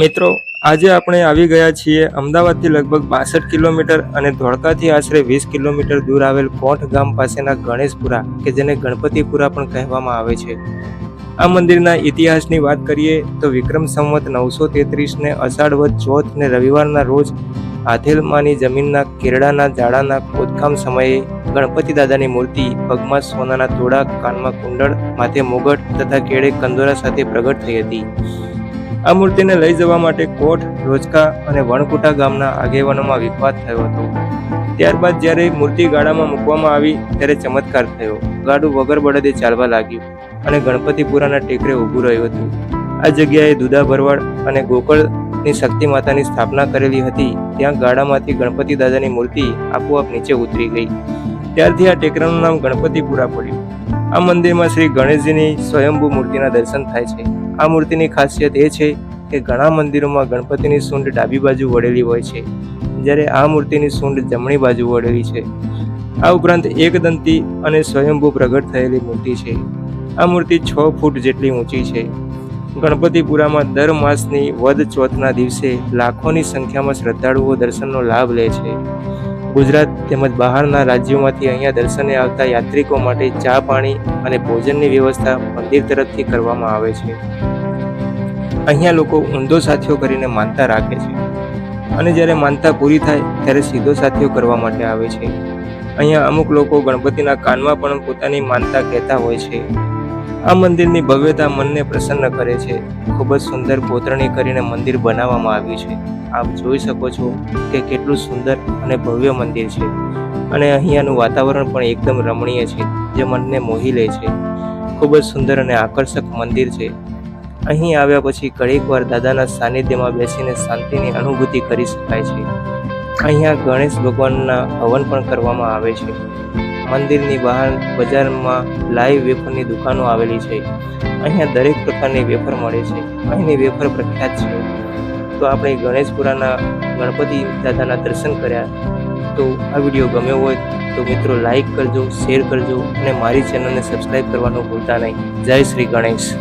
મિત્રો, આજે આપણે આવી ગયા છીએ અમદાવાદથી લગભગ બાસઠ કિલોમીટર અને ધોળકાથી આશરે વીસ કિલોમીટર દૂર આવેલ કોઠ ગામ પાસેના ગણેશપુરા, કે જેને ગણપતિપુરા પણ કહેવામાં આવે છે. આ મંદિરના ઇતિહાસની વાત કરીએ તો વિક્રમ સંવત નવસો તેત્રીસને અષાઢ વધ ચોથ ને રવિવારના રોજ આથેલમાંની જમીનના કેરડાના ઝાડાના ખોદકામ સમયે ગણપતિ દાદાની મૂર્તિ પગમાં સોનાના તોડા કાનમાં કુંડળ, માથે મુગટ તથા કેળે કંદોરા સાથે પ્રગટ થઈ હતી. આ મૂર્તિને લઈ જવા માટે કોઠ રોજકા અને વણકુટા ગામના આગેવાનોમાં વિખવાદ થયો હતો. ત્યારબાદ જ્યારે મૂર્તિ ગાડામાં મૂકવામાં આવી, ત્યારે ચમત્કાર થયો. ગાડું વગર બળદે ચાલવા લાગ્યું અને ગણપતિપુરાના ટેકરે ઊભું રહ્યું હતું. આ જગ્યાએ દુધા ભરવાડ અને ગોકળની શક્તિ માતાની સ્થાપના કરેલી હતી. ત્યાં ગાડામાંથી ગણપતિ દાદાની મૂર્તિ આપોઆપ નીચે ઉતરી ગઈ. ત્યારથી આ ટેકરાનું નામ ગણપતિપુરા પડ્યું. આ મંદિરમાં શ્રી ગણેશજીની સ્વયંભૂ મૂર્તિના દર્શન થાય છે. આ મૂર્તિની ખાસિયત એ છે કે ઘણા મંદિરોમાં ગણપતિની સૂંઢ ડાબી બાજુ વળેલી હોય છે. જ્યારે આ મૂર્તિની સૂંઢ જમણી બાજુ વળેલી છે. આ ઉપરાંત એકદંતી અને સ્વયંભૂ પ્રગટ થયેલી મૂર્તિ છે. આ મૂર્તિ છ ફૂટ જેટલી ઊંચી છે. ગણપતિપુરામાં દર માસની વદ ચોથના દિવસે લાખોની સંખ્યામાં શ્રદ્ધાળુઓ દર્શનનો લાભ લે છે. ગુજરાત તેમજ બહારના રાજ્યોમાંથી અહીંયા દર્શને આવતા યાત્રિકો માટે ચા પાણી અને ભોજનની વ્યવસ્થા મંદિર તરફથી કરવામાં આવે છે. અહીંયા લોકો ઊંધો સાથીઓ કરીને માનતા રાખે છે. અને જ્યારે માનતા પૂરી થાય, ત્યારે સીધો સાથીઓ કરવા માટે આવે છે. અહીંયા અમુક લોકો ગણપતિના કાનમાં પણ પોતાની માનતા કહેતા હોય છે. આ મંદિરની ભવ્યતા મનને પ્રસન્ન કરે છે. ખૂબ જ સુંદર કોતરણી કરીને મંદિર બનાવવામાં આવ્યું છે. આપ જોઈ શકો છો કે કેટલું સુંદર અને ભવ્ય મંદિર છે. અને અહીંયાનું વાતાવરણ પણ એકદમ રમણીય છે, જે મનને મોહી લે છે. ખૂબ જ સુંદર અને આકર્ષક મંદિર છે. અહીં આવ્યા પછી ઘણીક વાર દાદાના સાનિધ્યમાં બેસીને શાંતિની અનુભૂતિ કરી શકાય છે. અહીંયા ગણેશ ભગવાનના હવન પણ કરવામાં આવે છે. મંદિરની બહાર બજારમાં લાઈવ વેફરની દુકાનો આવેલી છે. અહીંયા દરેક પ્રકારની વેફર મળે છે. અહીંની વેફર પ્રખ્યાત છે. તો આપણે ગણેશપુરાના ગણપતિ દાદાના દર્શન કર્યા. તો આ વીડિયો ગમ્યો હોય તો મિત્રો લાઈક કરજો, શેર કરજો અને મારી ચેનલને સબસ્ક્રાઈબ કરવાનું ભૂલતા નહીં. જય શ્રી ગણેશ.